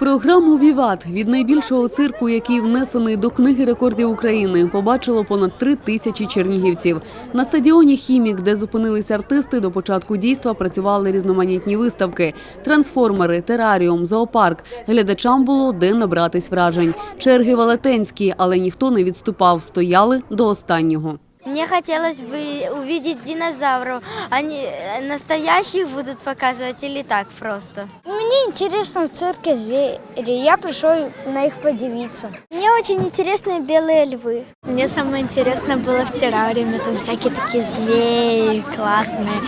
Програму Віват від найбільшого цирку, який внесений до книги рекордів України, побачило понад три тисячі чернігівців. На стадіоні Хімік, де зупинились артисти, до початку дійства працювали різноманітні виставки: трансформери, тераріум, зоопарк. Глядачам було де набратись вражень. Черги велетенські, але ніхто не відступав, стояли до останнього. Мне хотелось бы увидеть динозавров. Они э, настоящих будут показывать или так просто? Мне интересно в цирке звери. Я пришел на их подивиться. Мне очень интересны белые львы. Мне самое интересное было в террариуме, там всякие такие змеи классные,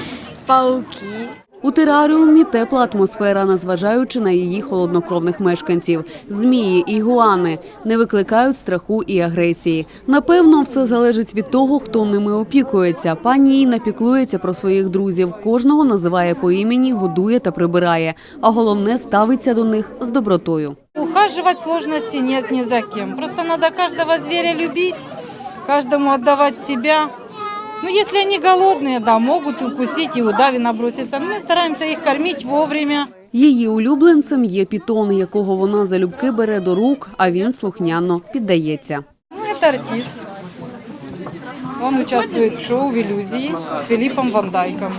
пауки. У тераріумі тепла атмосфера, незважаючи на її холоднокровних мешканців. Змії і гуани не викликають страху і агресії. Напевно, все залежить від того, хто ними опікується. Пані Інна піклується про своїх друзів. Кожного називає по імені, годує та прибирає. А головне ставиться до них з добротою. Ухаживать сложности нет ни за кем. Просто надо каждого зверя любить, каждому отдавать себя. Ну, если они голодные, да, могут укусить и удави наброситься. Но мы стараемся их кормить вовремя. Її улюбленцем є пітон, якого вона залюбки бере до рук, а він слухняно піддається. Ну, это артист. Он участвует в шоу в иллюзии с Филиппом Вандайком.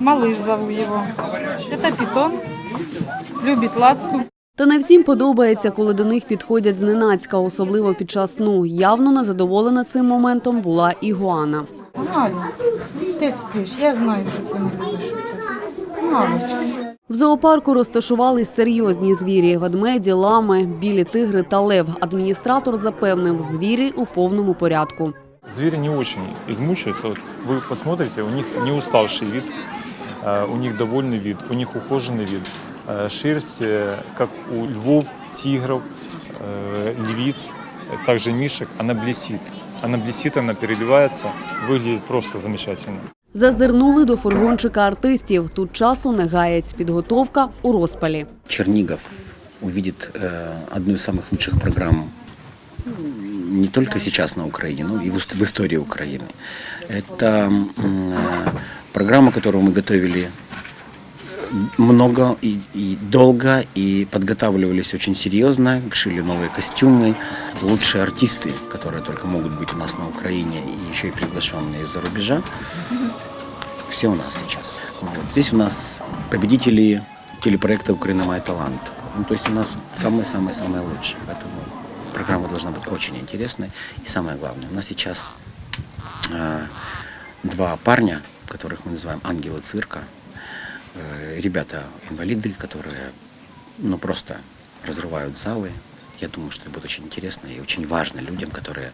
Малыш зову его. Это питон. Любит ласку. Та не всім подобається, коли до них підходять зненацька, особливо під час сну. Явно незадоволена цим моментом була і Гуана. Галю, ти спиш, я знаю, що ти не любиш. Галочка. В зоопарку розташувались серйозні звірі: ведмеді, лами, білі тигри та лев. Адміністратор запевнив, звірі у повному порядку. Звери не очень измучаются. Вот вы посмотрите, у них не уставший вид, э, у них довольный вид, у них ухоженный вид. Э, Шерсть, э, как у львов, тигров, э, львиц, э, также мишек, она блестит. Она блестит, она переливается, выглядит просто замечательно. Зазирнули до фургончика артистів. Тут часу не гаять. Підготовка у розпалі. Чернигов увидит э, одну из самых лучших программ м, не только сейчас на Украине, но и в, ус- в истории Украины. Это м, э, программа, которую мы готовили много и, и долго, и подготавливались очень серьезно, шили новые костюмы, лучшие артисты, которые только могут быть у нас на Украине, и еще и приглашенные из-за рубежа. Все у нас сейчас. Вот. Здесь у нас победители телепроекта «Украина. Мой талант». Ну, то есть у нас самые-самые-самые лучшие. Поэтому программа должна быть очень интересной. И самое главное, у нас сейчас э, два парня, которых мы называем ангелы цирка. Э, ребята инвалиды, которые ну, просто разрывают залы. Я думаю, что это будет очень интересно и очень важно людям, которые,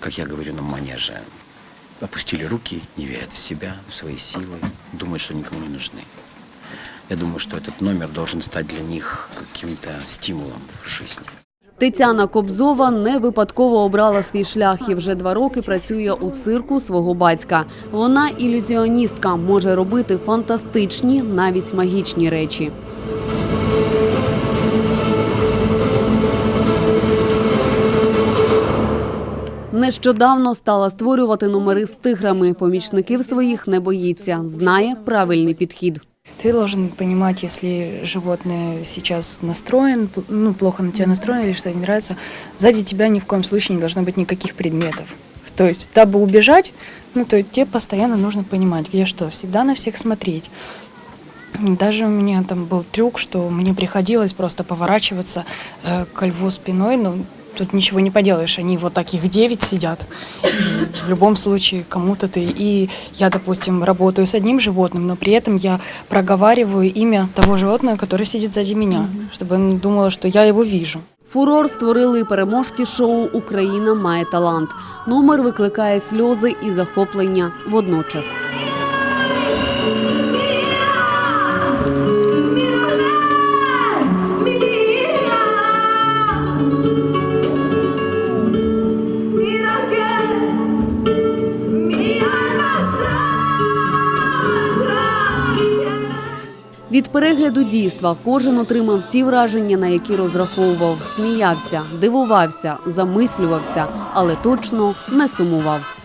как я говорю на манеже, опустили руки, не верят в себя, в свои силы, думают, что никому не нужны. Я думаю, что этот номер должен стать для них каким-то стимулом в жизни. Тетяна Кобзова не випадково обрала свій шлях і вже два роки працює у цирку свого батька. Вона ілюзіоністка, може робити фантастичні, навіть магічні речі. Нещодавно стала створювати номери з тиграми. Помічників своїх не боїться, знає правильний підхід. Ты должен понимать, если животное сейчас настроен, ну, плохо на тебя настроен или что-то не нравится, сзади тебя ни в коем случае не должно быть никаких предметов. То есть, дабы убежать, ну, то тебе постоянно нужно понимать, где что, всегда на всех смотреть. Даже у меня там был трюк, что мне приходилось просто поворачиваться э, к льву спиной, но тут ничего не поделаешь, они вот таких девять сидят. И в любом случае кому-то ты... И я, допустим, работаю с одним животным, но при этом я проговариваю имя того животного, которое сидит сзади меня, чтобы он думал, что я его вижу. Фурор створили й переможці шоу Україна має талант. Номер викликає сльози і захоплення водночас. Від перегляду дійства кожен отримав ті враження, на які розраховував, сміявся, дивувався, замислювався, але точно не сумував.